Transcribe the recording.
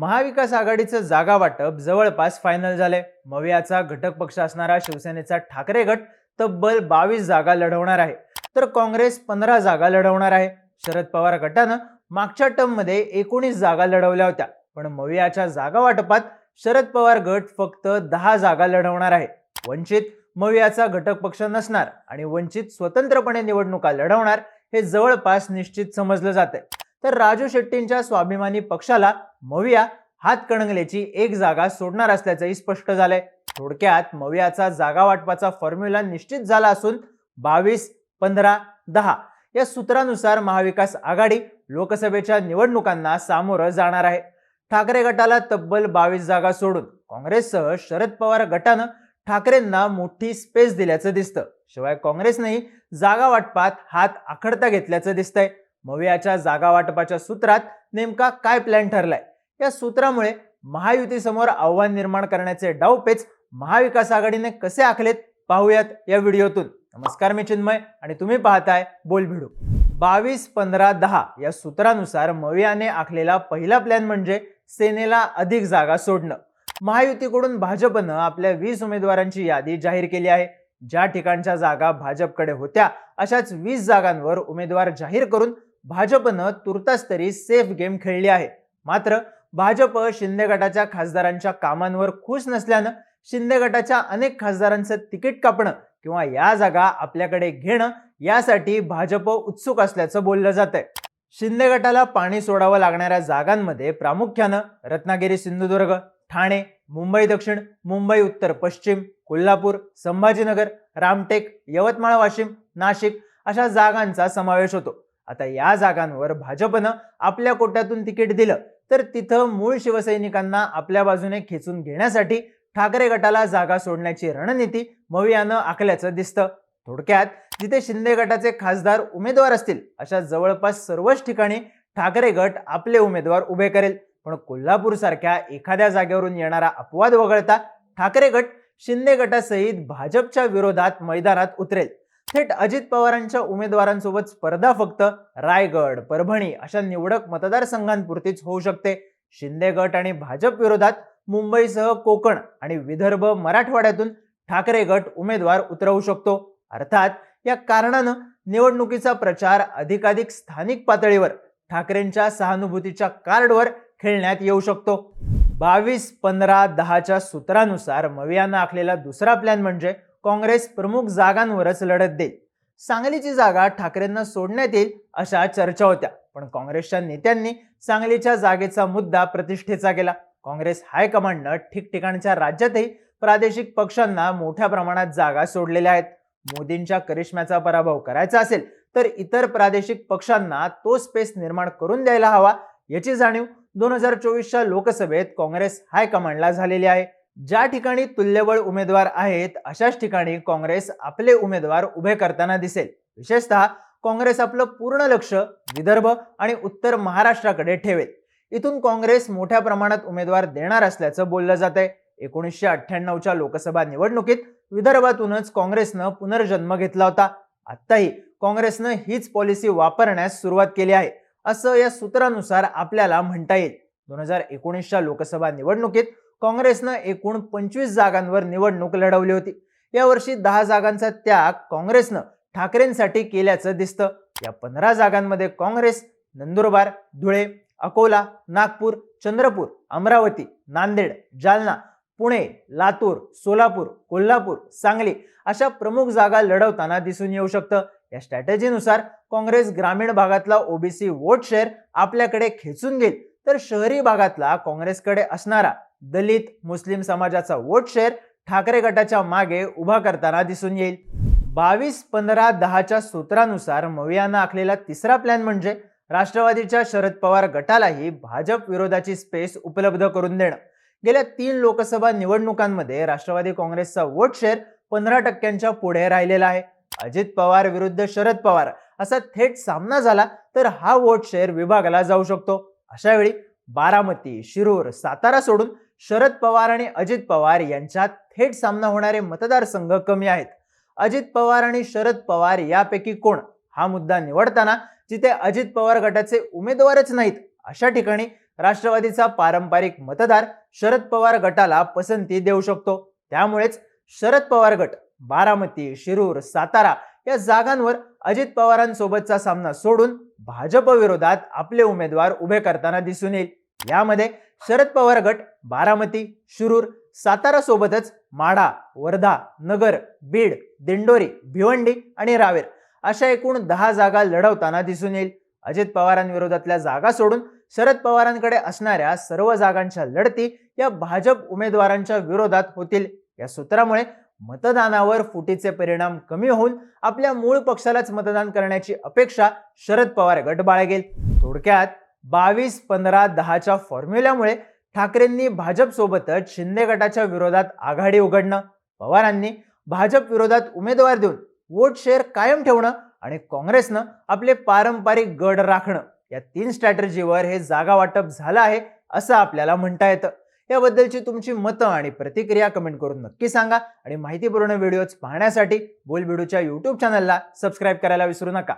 महाविकास आघाडीचं जागा वाटप जवळपास फायनल झाले मवियाचा घटक पक्ष असणारा शिवसेनेचा ठाकरे गट तब्बल बावीस जागा लढवणार आहे. तर काँग्रेस पंधरा जागा लढवणार आहे. शरद पवार गटानं मागच्या टर्ममध्ये एकोणीस जागा लढवल्या होत्या. पण मवियाच्या जागा वाटपात शरद पवार गट फक्त दहा जागा लढवणार आहे. वंचित मवियाचा घटक पक्ष नसणार आणि वंचित स्वतंत्रपणे निवडणुका लढवणार हे जवळपास निश्चित समजलं जातंय. तर राजू शेट्टींच्या स्वाभिमानी पक्षाला मविया हातकणंगलेची एक जागा सोडणार असल्याचंही स्पष्ट झालंय. थोडक्यात मवियाचा जागा वाटपाचा फॉर्म्युला निश्चित झाला असून बावीस पंधरा दहा या सूत्रानुसार महाविकास आघाडी लोकसभेच्या निवडणुकांना सामोरं जाणार आहे. ठाकरे गटाला तब्बल बावीस जागा सोडून काँग्रेससह शरद पवार गटानं ठाकरेंना मोठी स्पेस दिल्याचं दिसतं. शिवाय काँग्रेसनेही जागा वाटपात हात आखडता घेतल्याचं दिसतंय. मवियाच्या जागा वाटपाच्या सूत्रात नेमका काय प्लॅन ठरलाय? या सूत्रामुळे महायुतीसमोर आव्हान निर्माण करण्याचे डावपेच महाविकास आघाडीने कसे आखलेत पाहूयात या व्हिडिओतून. नमस्कार मी चिन्मय आणि तुम्ही पाहताय बोल भिडू बावीस पंधरा दहा या सूत्रानुसार मवियाने आखलेला पहिला प्लॅन म्हणजे सेनेला अधिक जागा सोडणं. महायुतीकडून भाजपनं आपल्या वीस उमेदवारांची यादी जाहीर केली आहे. ज्या ठिकाणच्या जागा भाजपकडे होत्या अशाच वीस जागांवर उमेदवार जाहीर करून भाजपनं तुर्तास तरी सेफ गेम खेळली आहे. मात्र भाजप शिंदे गटाच्या खासदारांच्या कामांवर खुश नसल्यानं शिंदे गटाच्या अनेक खासदारांचं तिकीट कापणं किंवा या जागा आपल्याकडे घेणं यासाठी भाजप उत्सुक असल्याचं बोललं जात आहे शिंदे गटाला पाणी सोडावं लागणाऱ्या जागांमध्ये प्रामुख्यानं रत्नागिरी सिंधुदुर्ग ठाणे मुंबई दक्षिण मुंबई उत्तर पश्चिम कोल्हापूर संभाजीनगर रामटेक यवतमाळ वाशिम नाशिक अशा जागांचा समावेश होतो. आता या जागांवर भाजपनं आपल्या कोट्यातून तिकीट दिलं तर तिथं मूळ शिवसैनिकांना आपल्या बाजूने खेचून घेण्यासाठी ठाकरे गटाला जागा सोडण्याची रणनीती मवियानं आखल्याचं दिसतं. थोडक्यात जिथे शिंदे गटाचे खासदार उमेदवार असतील अशा जवळपास सर्वच ठिकाणी ठाकरे गट आपले उमेदवार उभे करेल. पण कोल्हापूर सारख्या एखाद्या जागेवरून येणारा अपवाद वगळता ठाकरे गट शिंदे गटासहित भाजपच्या विरोधात मैदानात उतरेल. थेट अजित पवारांच्या उमेदवारांसोबत स्पर्धा फक्त रायगड परभणी अशा निवडक मतदारसंघांपुरतीच होऊ शकते. शिंदे गट आणि भाजप विरोधात मुंबईसह कोकण आणि विदर्भ मराठवाड्यातून ठाकरे गट उमेदवार उतरवू शकतो. अर्थात या कारणानं निवडणुकीचा प्रचार अधिकाधिक स्थानिक पातळीवर ठाकरेंच्या सहानुभूतीच्या कार्डवर खेळण्यात येऊ शकतो. बावीस पंधरा दहाच्या सूत्रानुसार मवियानं आखलेला दुसरा प्लॅन म्हणजे काँग्रेस प्रमुख जागांवरच लढत देईल. सांगलीची जागा ठाकरेंना सोडण्यात येईल अशा चर्चा होत्या. पण काँग्रेसच्या नेत्यांनी सांगलीच्या जागेचा मुद्दा प्रतिष्ठेचा केला. काँग्रेस हायकमांडनं ठिकठिकाणच्या राज्यातही प्रादेशिक पक्षांना मोठ्या प्रमाणात जागा सोडलेल्या आहेत. मोदींच्या करिश्म्याचा पराभव करायचा असेल तर इतर प्रादेशिक पक्षांना तो स्पेस निर्माण करून द्यायला हवा याची जाणीव दोन हजार चोवीसच्या लोकसभेत काँग्रेस हायकमांडला झालेली आहे. ज्या ठिकाणी तुल्यबळ उमेदवार आहेत अशाच ठिकाणी काँग्रेस आपले उमेदवार उभे करताना दिसेल. विशेषतः काँग्रेस आपलं पूर्ण लक्ष विदर्भ आणि उत्तर महाराष्ट्राकडे ठेवेल. इथून काँग्रेस मोठ्या प्रमाणात उमेदवार देणार असल्याचं बोललं जात आहे एकोणीसशे अठ्ठ्याण्णवच्या लोकसभा निवडणुकीत विदर्भातूनच काँग्रेसनं पुनर्जन्म घेतला होता. आत्ताही काँग्रेसनं हीच पॉलिसी वापरण्यास सुरुवात केली आहे असं या सूत्रानुसार आपल्याला म्हणता येईल. दोन हजार एकोणीसच्या लोकसभा निवडणुकीत काँग्रेसनं एकूण पंचवीस जागांवर निवडणूक लढवली होती. यावर्षी दहा जागांचा त्याग काँग्रेसनं ठाकरेंसाठी केल्याचं दिसतं. या पंधरा जागांमध्ये काँग्रेस नंदुरबार धुळे अकोला नागपूर चंद्रपूर अमरावती नांदेड जालना पुणे लातूर सोलापूर कोल्हापूर सांगली अशा प्रमुख जागा लढवताना दिसून येऊ शकतं. या स्ट्रॅटेजीनुसार काँग्रेस ग्रामीण भागातला ओबीसी वोट शेअर आपल्याकडे खेचून घेईल. तर शहरी भागातला काँग्रेसकडे असणारा दलित मुस्लिम समाजाचा वोट शेअर ठाकरे गटाच्या मागे उभा करताना दिसून येईल. बावीस पंधरा दहाच्या सूत्रानुसार मवियानं आखलेला तिसरा प्लॅन म्हणजे राष्ट्रवादीच्या शरद पवार गटालाही भाजप विरोधाची स्पेस उपलब्ध करून देणं. गेल्या तीन लोकसभा निवडणुकांमध्ये राष्ट्रवादी काँग्रेसचा वोट शेअर पंधरा टक्क्यांच्या पुढे राहिलेला आहे. अजित पवार विरुद्ध शरद पवार असा थेट सामना झाला तर हा वोट शेअर विभागाला जाऊ शकतो. अशावेळी बारामती शिरूर सातारा सोडून शरद पवार आणि अजित पवार यांच्यात थेट सामना होणारे मतदारसंघ कमी आहेत. अजित पवार आणि शरद पवार यापैकी कोण? हा मुद्दा निवडताना जिथे अजित पवार गटाचे उमेदवारच नाहीत अशा ठिकाणी राष्ट्रवादीचा पारंपरिक मतदार शरद पवार गटाला पसंती देऊ शकतो. त्यामुळेच शरद पवार गट बारामती शिरूर सातारा या जागांवर अजित पवारांसोबतचा सामना सोडून भाजप विरोधात आपले उमेदवार उभे करताना दिसून येईल. यामध्ये शरद पवार गट बारामती शिरूर सातारा सोबतच माढा वर्धा नगर बीड दिंडोरी भिवंडी आणि रावेर अशा एकूण दहा जागा लढवताना दिसून येईल. अजित पवारांविरोधातल्या जागा सोडून शरद पवारांकडे असणाऱ्या सर्व जागांच्या लढती या भाजप उमेदवारांच्या विरोधात होतील. या सूत्रामुळे मतदानावर फुटीचे परिणाम कमी होऊन आपल्या मूळ पक्षालाच मतदान करण्याची अपेक्षा शरद पवार गट बाळगेल थोडक्यात बावीस पंधरा दहाच्या फॉर्म्युल्यामुळे ठाकरेंनी भाजपसोबतच शिंदे गटाच्या विरोधात आघाडी उघडणं पवारांनी भाजप विरोधात उमेदवार देऊन वोट शेअर कायम ठेवणं आणि काँग्रेसनं आपले पारंपरिक गड राखणं या तीन स्ट्रॅटर्जीवर हे जागा वाटप झालं आहे असं आपल्याला म्हणता येतं. याबद्दलची तुमची मतं आणि प्रतिक्रिया कमेंट करून नक्की सांगा. आणि माहितीपूर्ण व्हिडिओज पाहण्यासाठी बोलबिडूच्या यूट्यूब चॅनलला सबस्क्राईब करायला विसरू नका.